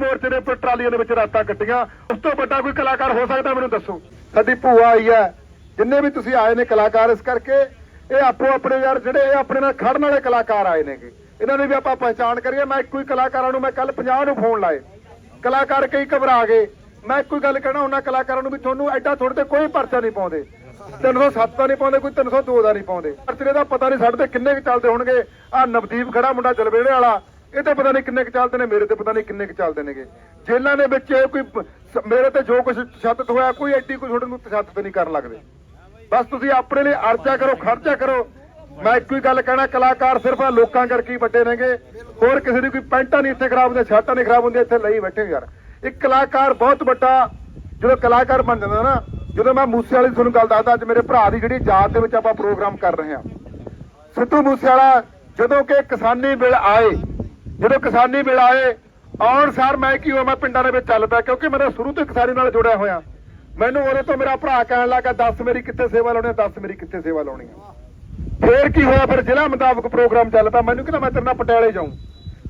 ਮੋਰਚੇ ਦੇ ਉੱਪਰ ਟਰਾਲੀਆਂ ਦੇ ਵਿੱਚ ਰਾਤਾਂ ਕੱਟੀਆਂ। ਉਸ ਤੋਂ ਵੱਡਾ ਕੋਈ ਕਲਾਕਾਰ ਹੋ ਸਕਦਾ ਮੈਨੂੰ ਦੱਸੋ। ਸਾਡੀ ਭੂਆ ਆਈ ਹੈ। ਜਿੰਨੇ ਵੀ ਤੁਸੀਂ ਆਏ ਨੇ ਕਲਾਕਾਰ ਇਸ ਕਰਕੇ, ਇਹ ਆਪੋ ਆਪਣੇ ਯਾਰ ਜਿਹੜੇ ਇਹ ਆਪਣੇ ਨਾਲ ਖੜਨ ਵਾਲੇ ਕਲਾਕਾਰ ਆਏ ਨੇਗੇ। ਇਹਨਾਂ ਦੀ ਵੀ ਆਪਾਂ ਪਛਾਣ ਕਰੀਏ, ਮੈਂ ਇੱਕੋ ਕਲਾਕਾਰਾਂ ਨੂੰ ਮੈਂ ਕੱਲ 50 ਨੂੰ ਫੋਨ ਲਾਏ। ਕਲਾਕਾਰ ਕਈ ਘਬਰਾ ਗਏ। ਮੈਂ ਇੱਕੋ ਹੀ ਗੱਲ ਕਹਿਣਾ, ਉਹਨਾਂ ਕਲਾਕਾਰਾਂ ਨੂੰ ਵੀ ਤੁਹਾਨੂੰ ਐਡਾ ਥੋੜੇ ਤੇ ਕੋਈ ਪਰਚਾ ਨਹੀਂ ਪਾਉਂਦੇ। 307 ਦਾ ਨਹੀਂ ਪਾਉਂਦੇ, ਕੋਈ 302 ਦਾ ਨਹੀਂ ਪਾਉਂਦੇ। ਪਰਚੇ ਦਾ ਪਤਾ ਨਹੀਂ ਸਾਡੇ ਤੇ ਕਿੰਨੇ ਕੁ ਚੱਲਦੇ ਹੋਣਗੇ। ਆ ਨਵਦੀਪ ਖੜਾ, ਮੁੰਡਾ ਜਲਵੇੜੇ ਵਾਲਾ। ਇਹ ਤਾਂ ਪਤਾ ਨਹੀਂ ਕਿੰਨੇ ਕੁ ਚੱਲਦੇ ਨੇ, ਮੇਰੇ ਤੇ ਪਤਾ ਨਹੀਂ ਕਿੰਨੇ ਕੁ ਚੱਲਦੇ ਨੇਗੇ। ਜੇਲ੍ਹਾਂ ਦੇ ਵਿੱਚ ਕੋਈ ਮੇਰੇ ਤੇ ਜੋ ਕੁਝ ਤਸ਼ੱਦਦ ਹੋਇਆ, ਕੋਈ ਐਡੀ ਕੋਈ ਤੁਹਾਡੇ ਨੂੰ ਤਸ਼ੱਦਦ ਨਹੀਂ ਕਰਨ ਲੱਗਦੇ। ਬਸ ਤੁਸੀਂ ਆਪਣੇ ਲਈ ਅਰਜ਼ਾ ਕਰੋ, ਖਰਚਾ ਕਰੋ। ਮੈਂ ਇੱਕੋ ਹੀ ਗੱਲ ਕਹਿਣਾ, ਕਲਾਕਾਰ ਸਿਰਫ ਆਹ ਲੋਕਾਂ ਕਰਕੇ ਹੀ ਵੱਡੇ ਨੇਗੇ। ਹੋਰ ਕਿਸੇ ਦੀ ਕੋਈ ਪੈਂਟਾਂ ਨਹੀਂ ਇੱਥੇ ਖਰਾਬ ਹੁੰਦੀਆਂ, ਸ਼ਰਟਾਂ ਨਹੀਂ ਖਰਾਬ ਹੁੰਦੀਆਂ, ਇੱਥੇ ਲਈ ਬੈਠੇ ਯਾਰ। ਇੱਕ ਕਲਾਕਾਰ ਬਹੁਤ ਵੱਡਾ, ਜਦੋਂ ਕਲਾਕਾਰ ਬਣ ਜਾਂਦਾ ਨਾ, ਜਦੋਂ ਮੈਂ ਮੂਸੇ ਵਾਲੀ ਤੁਹਾਨੂੰ ਗੱਲ ਦੱਸਦਾ, ਅੱਜ ਮੇਰੇ ਭਰਾ ਦੀ ਜਿਹੜੀ ਯਾਦ ਦੇ ਵਿੱਚ ਆਪਾਂ ਪ੍ਰੋਗਰਾਮ ਕਰ ਰਹੇ ਹਾਂ। ਸਿੱਧੂ ਮੂਸੇਵਾਲਾ, ਜਦੋਂ ਕਿ ਕਿਸਾਨੀ ਬਿੱਲ ਆਏ ਜਦੋਂ ਕਿਸਾਨੀ ਬਿੱਲ ਆਏ, ਆਉਣ ਸਾਰ ਮੈਂ ਕੀ ਹੋਇਆ, ਮੈਂ ਪਿੰਡਾਂ ਦੇ ਵਿੱਚ ਚੱਲ ਪਿਆ ਕਿਉਂਕਿ ਮੇਰਾ ਸ਼ੁਰੂ ਤੋਂ ਕਿਸਾਨੀ ਨਾਲ ਜੁੜਿਆ ਹੋਇਆ। ਮੈਨੂੰ ਉਹਦੇ ਤੋਂ ਮੇਰਾ ਭਰਾ ਕਹਿਣ ਲੱਗਾ, ਦੱਸ ਮੇਰੀ ਕਿੱਥੇ ਸੇਵਾ ਲਾਉਣੀ ਆ ਦੱਸ ਮੇਰੀ ਕਿੱਥੇ ਸੇਵਾ ਲਾਉਣੀ ਫੇਰ ਕੀ ਹੋਇਆ, ਫਿਰ ਜ਼ਿਲ੍ਹਾ ਮੁਤਾਬਕ ਪ੍ਰੋਗਰਾਮ ਚੱਲ ਪਿਆ ਮੈਨੂੰ ਕਹਿੰਦਾ, ਮੈਂ ਤੇਰੇ ਨਾਲ ਪਟਿਆਲੇ ਜਾਊਂ।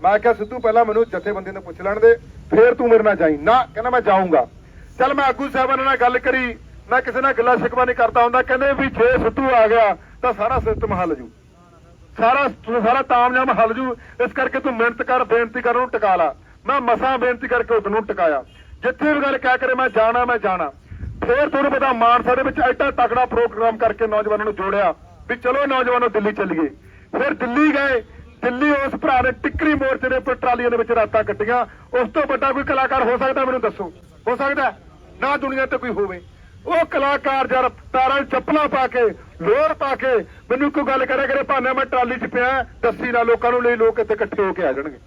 ਮੈਂ ਕਿਹਾ, ਸਿੱਧੂ, ਪਹਿਲਾਂ ਮੈਨੂੰ ਜਥੇਬੰਦੀ ਨੂੰ ਪੁੱਛ ਲੈਣ ਦੇ, ਫੇਰ ਤੂੰ ਮੇਰੇ ਨਾਲ ਜਾਈ। ਨਾ, ਕਹਿੰਦਾ, ਮੈਂ ਜਾਊਂਗਾ। ਚੱਲ ਮੈਂ ਆਗੂ ਸਾਹਿਬਾਨ ਨਾਲ ਗੱਲ ਕਰੀ, ਮੈਂ ਕਿਸੇ ਨਾਲ ਗੱਲਾਂ ਸ਼ਿਕਵਾ ਨਹੀਂ ਕਰਦਾ ਹੁੰਦਾ, ਕਹਿੰਦੇ ਵੀ ਜੇ ਸਿੱਧੂ ਆ ਗਿਆ, ਤਾਂ ਸਾਰਾ ਸਿਸਟਮ ਹੱਲ ਜੂ। ਸਾਰਾ ਸਾਰਾ ਤਾਮਝਾਮ ਹੱਲ ਜੂ। ਇਸ ਕਰਕੇ ਤੂੰ ਮਿਹਨਤ ਕਰ, ਬੇਨਤੀ ਕਰ, ਉਹਨੂੰ ਟਿਕਾ ਲਾ। ਮੈਂ ਮਸਾਂ ਬੇਨਤੀ ਕਰਕੇ ਉਹਨੂੰ ਟਿਕਾਇਆ। ਜਿੱਥੇ ਵੀ ਗੱਲ ਕਹਿ ਕਰੇ, ਮੈਂ ਜਾਣਾ ਮੈਂ ਜਾਣਾ। ਫੇਰ ਤੁਹਾਨੂੰ ਪਤਾ, ਮਾਨਸਾ ਦੇ ਵਿੱਚ ਐਡਾ ਤਕੜਾ ਪ੍ਰੋਗਰਾਮ ਕਰਕੇ ਨੌਜਵਾਨਾਂ ਨੂੰ ਜੋੜਿਆ ਵੀ ਚਲੋ ਨੌਜਵਾਨੋ, ਦਿੱਲੀ ਚੱਲੀਏ ਫਿਰ ਦਿੱਲੀ ਗਏ। ਦਿੱਲੀ ਉਸ ਭਰਾ ਨੇ ਟਿੱਕਰੀ ਮੋਰਚੇ ਦੇ ਉੱਪਰ ਟਰਾਲੀਆਂ ਦੇ ਵਿੱਚ ਰਾਤਾਂ ਕੱਟੀਆਂ। ਉਸ ਤੋਂ ਵੱਡਾ ਕੋਈ ਕਲਾਕਾਰ ਹੋ ਸਕਦਾ, ਮੈਨੂੰ ਦੱਸੋ। ਹੋ ਸਕਦਾ? ਨਾ ਦੁਨੀਆ ਤੇ ਕੋਈ ਹੋਵੇ। ਉਹ ਕਲਾਕਾਰ ਜਦ ਤਾਰਾਂ ਚੱਪਲਾਂ ਪਾ ਕੇ ਲੋਰ ਪਾ ਕੇ ਮੈਨੂੰ ਕੋਈ ਗੱਲ ਕਰਿਆ ਕਰੇ, ਭਾਵੇਂ ਮੈਂ ਟਰਾਲੀ 'ਚ ਪਿਆ, ਦੱਸੀ ਨਾ ਲੋਕਾਂ ਨੂੰ, ਲਈ ਲੋਕ ਇੱਥੇ ਇਕੱਠੇ ਹੋ ਕੇ ਆ ਜਾਣਗੇ।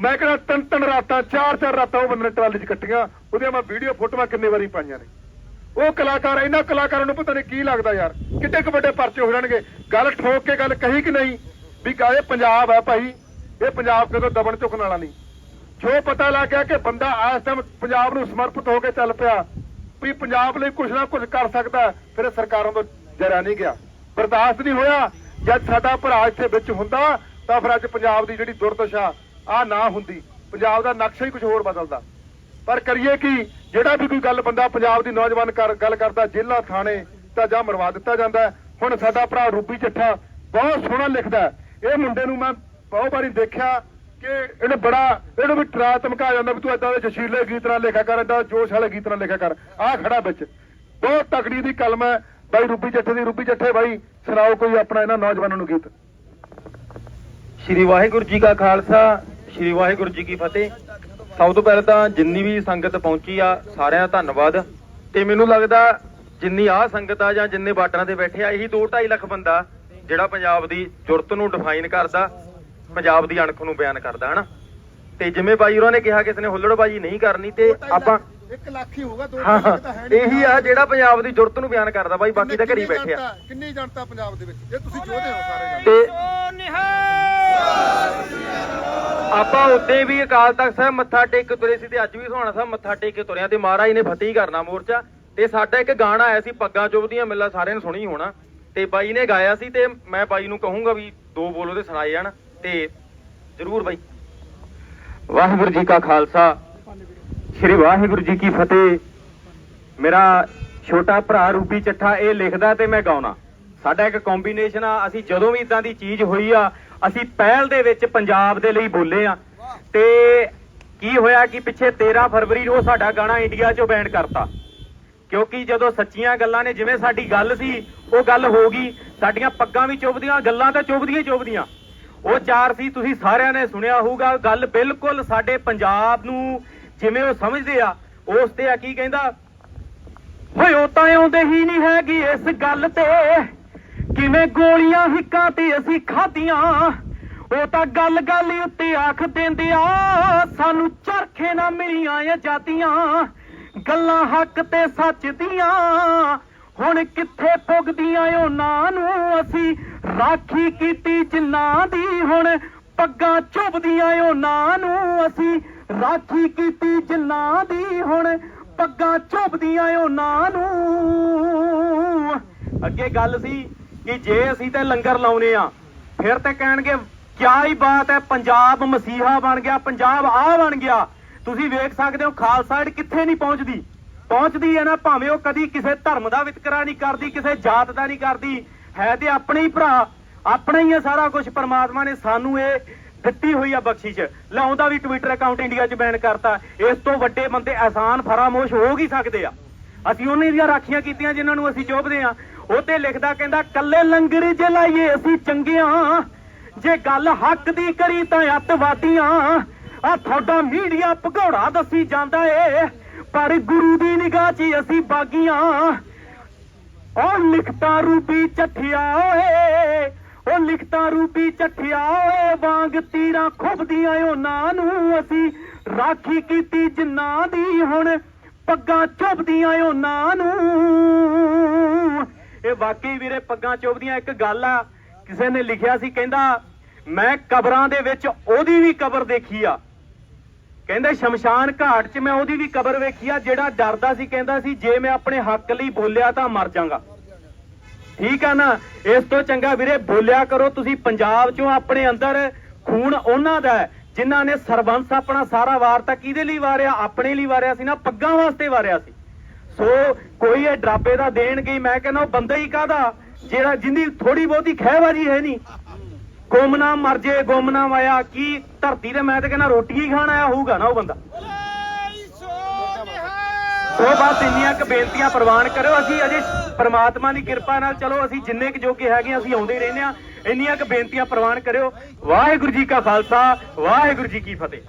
ਮੈਂ ਕਹਿੰਦਾ ਤਿੰਨ ਤਿੰਨ ਰਾਤਾਂ, ਚਾਰ ਚਾਰ ਰਾਤਾਂ ਉਹ ਬੰਦੇ ਨੇ ਟਰਾਲੀ 'ਚ ਕੱਟੀਆਂ, ਉਹਦੀਆਂ ਮੈਂ ਵੀਡੀਓ, ਫੋਟੋਆਂ ਕਿੰਨੇ ਵਾਰੀ ਪਾਈਆਂ ਨੇ। ਉਹ ਕਲਾਕਾਰ, ਇਹਨਾਂ ਕਲਾਕਾਰਾਂ ਨੂੰ ਪਤਾ ਨਹੀਂ ਕੀ ਲੱਗਦਾ ਯਾਰ, ਕਿੱਡੇ ਕੁ ਵੱਡੇ ਪਰਚੇ ਹੋ ਜਾਣਗੇ। ਗੱਲ ਠੋਕ ਕੇ ਗੱਲ ਕਹੀ ਕਿ ਨਹੀਂ? ਵੀ ਇਹ ਪੰਜਾਬ ਹੈ ਭਾਈ, ਇਹ ਪੰਜਾਬ ਕਦੋਂ ਦਬਣ ਝੁਕਣ ਵਾਲਾ ਨਹੀਂ। ਜੋ ਪਤਾ ਲੱਗ ਗਿਆ ਕਿ ਬੰਦਾ ਇਸ ਟਾਈਮ ਪੰਜਾਬ ਨੂੰ ਸਮਰਪਿਤ ਹੋ ਕੇ ਚੱਲ ਪਿਆ, ਵੀ ਪੰਜਾਬ ਲਈ ਕੁਝ ਨਾ ਕੁਝ ਕਰ ਸਕਦਾ, ਫਿਰ ਸਰਕਾਰਾਂ ਤੋਂ ਜਰਾ ਨਹੀਂ ਗਿਆ। ਬਰਦਾਸ਼ਤ ਨਹੀਂ ਹੋਇਆ। ਜਦ ਸਾਡਾ ਭਰਾ ਇੱਥੇ ਵਿੱਚ ਹੁੰਦਾ, ਤਾਂ ਫਿਰ ਅੱਜ ਪੰਜਾਬ ਦੀ ਜਿਹੜੀ ਦੁਰਦਸ਼ਾ ਆ ਨਾ ਹੁੰਦੀ। ਪੰਜਾਬ ਦਾ ਨਕਸ਼ਾ ਹੀ ਕੁਝ ਹੋਰ ਬਦਲਦਾ। ਪਰ ਕਰੀਏ ਕੀ? ਜਿਹੜਾ ਵੀ ਕੋਈ ਗੱਲ ਬੰਦਾ ਪੰਜਾਬ ਦੀ ਨੌਜਵਾਨ ਗੱਲ ਕਰਦਾ, ਜੇਲ੍ਹਾਂ, ਥਾਣੇ, ਤਾਂ ਜਾਂ ਮਰਵਾ ਦਿੱਤਾ ਜਾਂਦਾ ਹੁਣ ਸਾਡਾ ਭਰਾ ਰੂਬੀ ਚੱਠਾ ਬਹੁਤ ਸੋਹਣਾ ਲਿਖਦਾ ਇਹ ਮੁੰਡੇ ਨੂੰ ਮੈਂ ਬਹੁਤ ਵਾਰੀ ਦੇਖਿਆ ਕਿ ਇਹਨੇ ਬੜਾ ਇਹਨੂੰ ਵੀ ਟਰਾ ਧਮਕਾ ਜਾਂਦਾ ਵੀ ਤੂੰ ਏਦਾਂ ਦੇ ਜਸ਼ੀਲੇ ਗੀਤ ਨਾਲ ਲਿਖਿਆ ਕਰ, ਏਦਾਂ ਜੋਸ਼ ਵਾਲੇ ਗੀਤ ਨਾਲ ਲਿਖਿਆ ਕਰ। ਆਹ ਖੜਾ ਵਿੱਚ। ਬਹੁਤ ਤਕੜੀ ਦੀ ਕਲਮ ਹੈ। ਬਾਈ ਰੂਬੀ ਚੱਠੇ ਦੀ, ਰੂਬੀ ਚੱਠੇ ਬਾਈ, ਸੁਣਾਓ ਕੋਈ ਆਪਣਾ ਇਹਨਾਂ ਨੌਜਵਾਨਾਂ ਨੂੰ ਗੀਤ? ਸ਼੍ਰੀ ਵਾਹਿਗੁਰੂ ਜੀ ਕਾ ਖਾਲਸਾ, ਸ਼੍ਰੀ ਵਾਹਿਗੁਰੂ ਜੀ ਕੀ ਫਤਿਹ। ਸਭ ਤੋਂ ਪਹਿਲਾਂ ਤਾਂ ਜਿੰਨੀ ਵੀ ਸੰਗਤ ਪਹੁੰਚੀ ਆ, ਸਾਰਿਆਂ ਦਾ ਧੰਨਵਾਦ। ਤੇ ਮੈਨੂੰ ਲੱਗਦਾ ਜਿੰਨੀ ਆ ਸੰਗਤ ਆ ਜਾਂ ਜਿੰਨੇ ਬਾਰਡਰਾਂ ਤੇ ਬੈਠੇ ਆ, ਇਹੀ 2.5 ਲੱਖ ਬੰਦਾ ਜਿਹੜਾ ਪੰਜਾਬ ਦੀ ਜੁਰਤ ਨੂੰ ਡਿਫਾਈਨ ਕਰਦਾ, ਪੰਜਾਬ ਦੀ ਅਣਖ ਨੂੰ ਬਿਆਨ ਕਰਦਾ, ਹਨਾ? ਤੇ ਜਿਵੇਂ ਬਾਈ ਉਹਨਾਂ ਨੇ ਕਿਹਾ, ਕਿਸੇ ਨੇ ਹੁੱਲੜਬਾਜੀ ਨਹੀਂ ਕਰਨੀ ਤੇ ਆਪਾਂ 1 ਲੱਖ ਹੀ ਹੋਊਗਾ ਦੋ ਹਾਂ ਇਹੀ ਆ ਜਿਹੜਾ ਪੰਜਾਬ ਦੀ ਜੁਰਤ ਨੂੰ ਬਿਆਨ ਕਰਦਾ ਬਾਈ ਬਾਕੀ ਤਾਂ ਘਰੀ ਬੈਠੇ ਆ। ਕਿੰਨੀ ਜਨਤਾ ਪੰਜਾਬ ਦੇ ਵਿੱਚ? ਇਹ ਤੁਸੀਂ ਜੋਧੇ ਹੋ ਸਾਰੇ ਤੇ ਆਪਾਂ ਉੱਤੇ ਵੀ ਅਕਾਲ ਤਖਤ ਸਾਹਿਬ ਮੱਥਾ ਟੇਕ ਕੇ ਤੁਰੇ ਸੀ ਤੇ ਅੱਜ ਵੀ ਸੁਹਾਣਾ ਸਾਹਿਬ ਮੱਥਾ ਟੇਕ ਕੇ ਤੁਰਿਆ ਤੇ ਮਹਾਰਾਜ ਨੇ ਫਤਿਹ ਕਰਨਾ ਮੋਰਚਾ। ਤੇ ਸਾਡਾ ਇੱਕ ਗਾਣਾ ਆਇਆ ਸੀ ਪੱਗਾਂ ਚੁੱਭਦੀਆਂ ਮਿੱਲਾ ਸਾਰਿਆਂ ਨੇ ਸੁਣੀ ਹੋਣਾ। ਤੇ ਬਾਈ ਨੇ ਗਾਇਆ ਸੀ ਤੇ ਮੈਂ ਬਾਈ ਨੂੰ ਕਹੂੰਗਾ ਵੀ ਦੋ ਬੋਲ ਉਹਦੇ ਸੁਣਾਏ ਜਾਣ ਤੇ ਜਰੂਰ ਬਾਈ। ਵਾਹਿਗੁਰੂ ਜੀ ਕਾ ਖਾਲਸਾ। ਸ੍ਰੀ ਵਾਹਿਗੁਰੂ ਜੀ ਕੀ ਫਤਿਹ। ਮੇਰਾ ਛੋਟਾ ਭਰਾ ਰੂਪੀ ਚੱਠਾ ਇਹ ਲਿਖਦਾ ਤੇ ਮੈਂ ਗਾਉਣਾ। ਸਾਡਾ ਇੱਕ ਕੰਬੀਨੇਸ਼ਨ ਆ, ਅਸੀਂ ਜਦੋਂ ਵੀ ਇਦਾਂ ਦੀ ਚੀਜ਼ ਹੋਈ ਆ, ਅਸੀਂ ਪਹਿਲ ਦੇ ਵਿੱਚ ਪੰਜਾਬ ਦੇ ਲਈ ਬੋਲੇ ਆ। ਤੇ ਕੀ ਹੋਇਆ ਕਿ ਪਿੱਛੇ 13 ਫਰਵਰੀ ਨੂੰ ਉਹ ਸਾਡਾ ਗਾਣਾ ਇੰਡੀਆ 'ਚੋਂ ਬੈਨ ਕਰਤਾ। ਕਿਉਂਕਿ ਜਦੋਂ ਸੱਚੀਆਂ ਗੱਲਾਂ ਨੇ, ਜਿਵੇਂ ਸਾਡੀ ਗੱਲ ਸੀ, ਉਹ ਗੱਲ ਹੋ ਗਈ। ਸਾਡੀਆਂ ਪੱਗਾਂ ਵੀ ਚੁੱਭਦੀਆਂ, ਗੱਲਾਂ ਤਾਂ ਚੁੱਭਦੀਆਂ ਹੀ ਚੁੱਭਦੀਆਂ। ਉਹ ਚਾਰ ਸੀ, ਤੁਸੀਂ ਸਾਰਿਆਂ ਨੇ ਸੁਣਿਆ ਹੋਊਗਾ ਗੱਲ ਬਿਲਕੁਲ ਸਾਡੇ ਪੰਜਾਬ ਨੂੰ ਜਿਵੇਂ ਉਹ ਸਮਝਦੇ ਆ, ਉਸ ਤੇ ਆ ਕੀ ਕਹਿੰਦਾ? ਓਏ, ਉਹ ਤਾਂ ਆਉਂਦੇ ਹੀ ਨਹੀਂ ਹੈਗੀ ਇਸ ਗੱਲ ਤੇ। ਕਿਵੇਂ ਗੋਲੀਆਂ ਹਿੱਕਾਂ ਤੇ ਅਸੀਂ ਖਾਧੀਆਂ? ਉਹ ਤਾਂ ਗੱਲ ਗੱਲ ਉੱਤੇ ਆਖ ਦਿੰਦੇ ਆ, ਸਾਨੂੰ ਚਰਖੇ ਨਾ ਮਿਲੀਆਂ ਆਜ਼ਾਦੀਆਂ ਗੱਲਾਂ ਹੱਕ ਤੇ ਸੱਚ ਦੀਆਂ, ਹੁਣ ਕਿੱਥੇ ਪੁੱਗਦੀਆਂ ਉਹਨਾਂ ਨੂੰ? ਅਸੀਂ ਰਾਖੀ ਕੀਤੀ ਜਿੰਨਾਂ ਦੀ, ਹੁਣ ਪੱਗਾਂ ਚੁੱਭਦੀਆਂ ਉਹਨਾਂ ਨੂੰ। ਅਸੀਂ ਰਾਖੀ ਕੀਤੀ ਜਿੰਨਾਂ ਦੀ ਹੁਣ ਪੱਗਾਂ ਚੁੱਭਦੀਆਂ ਉਹਨਾਂ ਨੂੰ। ਅੱਗੇ ਗੱਲ ਸੀ ਕਿ ਜੇ ਅਸੀਂ ਤੇ ਲੰਗਰ ਲਾਉਨੇ ਆ, ਫਿਰ ਤੇ ਕਹਿਣਗੇ, ਕਿਆ ਹੀ ਬਾਤ ਹੈ, ਪੰਜਾਬ ਮਸੀਹਾ ਬਣ ਗਿਆ, ਪੰਜਾਬ ਆ ਬਣ ਗਿਆ। ਤੁਸੀਂ ਵੇਖ ਸਕਦੇ ਹੋ, ਖਾਲਸਾ ਏਡ ਕਿੱਥੇ ਨਹੀਂ ਪਹੁੰਚਦੀ। ਪਹੁੰਚਦੀ ਹੈ ਨਾ, ਭਾਵੇਂ ਉਹ ਕਦੀ ਕਿਸੇ ਧਰਮ ਦਾ ਵਿਤਕਰਾ ਨਹੀਂ ਕਰਦੀ, ਕਿਸੇ ਜਾਤ ਦਾ ਨਹੀਂ ਕਰਦੀ। ਹੈ ਤੇ ਆਪਣੇ ਹੀ ਭਰਾ, ਆਪਣਾ ਹੀ ਹੈ ਸਾਰਾ ਕੁਝ ਪਰਮਾਤਮਾ ਨੇ ਸਾਨੂੰ ਇਹ ਦਿੱਤੀ ਹੋਈ ਆ ਬਖਸ਼ਿਸ਼। ਲੈ ਵੀ ਟਵਿੱਟਰ ਅਕਾਊਂਟ ਇੰਡੀਆ 'ਚ ਬੈਨ ਕਰਤਾ। ਇਸ ਤੋਂ ਵੱਡੇ ਬੰਦੇ ਆਸਾਨ ਫਰਾਮੋਸ਼ ਹੋ ਹੀ ਸਕਦੇ ਆ। ਅਸੀਂ ਉਹਨਾਂ ਦੀਆਂ ਰਾਖੀਆਂ ਕੀਤੀਆਂ ਜਿਨ੍ਹਾਂ ਨੂੰ ਅਸੀਂ ਚੋਬਦੇ ਆ। ਉਹ ਲਿਖਦਾ ਕਹਿੰਦਾ, ਕੱਲੇ ਲੰਗਰ ਜੇ ਲਾਈਏ, ਅਸੀਂ ਚੰਗਿਆਂ। ਜੇ ਗੱਲ ਹੱਕ ਦੀ ਕਰੀ ਤਾਂ ਅੱਤਵਾਦੀਆਂ। ਆ ਤੁਹਾਡਾ ਮੀਡੀਆ ਭਗੌੜਾ ਦੱਸੀ ਜਾਂਦਾ ਏ। ਪਰ ਗੁਰੂ ਦੀ ਨਿਗਾਹ 'ਚ ਅਸੀਂ ਬਾਗੀਆਂ। ਉਹ ਲਿਖਤਾ ਰੂਪੀ ਚੱਠਿਆ ਓਏ। ਉਹ ਲਿਖਤਾ ਰੂਪੀ ਚੱਠਿਆ, ਓਏ ਵਾਂਗ ਤੀਰਾਂ ਖੁੱਬਦੀਆਂ ਉਹਨਾਂ ਨੂੰ ਅਸੀਂ। ਰਾਖੀ ਕੀਤੀ ਜਿੰਨਾਂ ਦੀ ਹੁਣ ਪੱਗਾਂ ਚੁੱਭਦੀਆਂ ਉਹਨਾਂ ਨੂੰ। ਇਹ ਵਾਕਈ ਵੀਰੇ ਪੱਗਾਂ ਚੁੱਭਦੀਆਂ, ਇੱਕ ਗੱਲ ਆ, ਕਿਸੇ ਨੇ ਲਿਖਿਆ ਸੀ, ਕਹਿੰਦਾ, ਮੈਂ ਕਬਰਾਂ ਦੇ ਵਿੱਚ ਉਹਦੀ ਵੀ ਕਬਰ ਦੇਖੀ ਆ। ਕਹਿੰਦੇ ਸ਼ਮਸ਼ਾਨ ਘਾਟ 'ਚ ਮੈਂ ਉਹਦੀ ਵੀ ਕਬਰ ਵੇਖੀ ਆ, ਜਿਹੜਾ ਡਰਦਾ ਸੀ, ਕਹਿੰਦਾ ਸੀ, ਜੇ ਮੈਂ ਆਪਣੇ ਹੱਕ ਲਈ ਬੋਲਿਆ ਤਾਂ ਮਰ ਜਾਵਾਂਗਾ। ਠੀਕ ਆ ਨਾ? ਇਸ ਤੋਂ ਚੰਗਾ ਵੀਰੇ ਬੋਲਿਆ ਕਰੋ ਤੁਸੀਂ ਪੰਜਾਬ 'ਚੋਂ ਆਪਣੇ ਅੰਦਰ ਖੂਨ ਉਹਨਾਂ ਦਾ ਹੈ, ਜਿਨ੍ਹਾਂ ਨੇ ਸਰਬੰਸ ਆਪਣਾ ਸਾਰਾ ਵਾਰ ਤਾਂ ਕਿਹਦੇ ਲਈ ਵਾਰਿਆ? ਆਪਣੇ ਲਈ ਵਾਰਿਆ ਸੀ ਨਾ ਪੱਗਾਂ ਵਾਸਤੇ ਵਾਰਿਆ ਸੀ। ਸੋ ਕੋਈ ਇਹ ਡਰਾਬੇ ਦਾ ਦੇਣ ਗਈ ਮੈਂ ਕਹਿੰਦਾ ਉਹ ਬੰਦਾ ਹੀ ਕਾਹਦਾ? ਜਿਹੜਾ ਜਿੰਦੀ ਥੋੜੀ ਬਹੁਤੀ ਖਹਿਬਾਜੀ ਹੈ ਨਹੀਂ ਗੁੰਮਨਾਮ ਮਰ ਜੇ ਗੁੰਮਨਾਮ ਆਇਆ ਕੀ ਧਰਤੀ ਤੇ ਮੈਂ ਤੇ ਕਹਿੰਦਾ ਰੋਟੀ ਹੀ ਖਾਣ ਆਇਆ ਹੋਊਗਾ ਨਾ ਉਹ ਬੰਦਾ। ਸੋ ਬਸ ਇੰਨੀਆਂ ਕੁ ਬੇਨਤੀਆਂ ਪ੍ਰਵਾਨ ਕਰੋ ਅਸੀਂ ਅਜੇ ਪ੍ਰਮਾਤਮਾ ਦੀ ਕਿਰਪਾ ਨਾਲ ਚਲੋ, ਅਸੀਂ ਜਿੰਨੇ ਕੁ ਜੋਗੇ ਹੈਗੇ ਅਸੀਂ ਆਉਂਦੇ ਹੀ ਰਹਿੰਦੇ ਆ ਇੰਨੀਆਂ ਕੁ ਬੇਨਤੀਆਂ ਪ੍ਰਵਾਨ ਕਰਿਓ। ਵਾਹਿਗੁਰੂ ਜੀ ਕਾ ਖਾਲਸਾ, ਵਾਹਿਗੁਰੂ ਜੀ ਕੀ ਫਤਿਹ।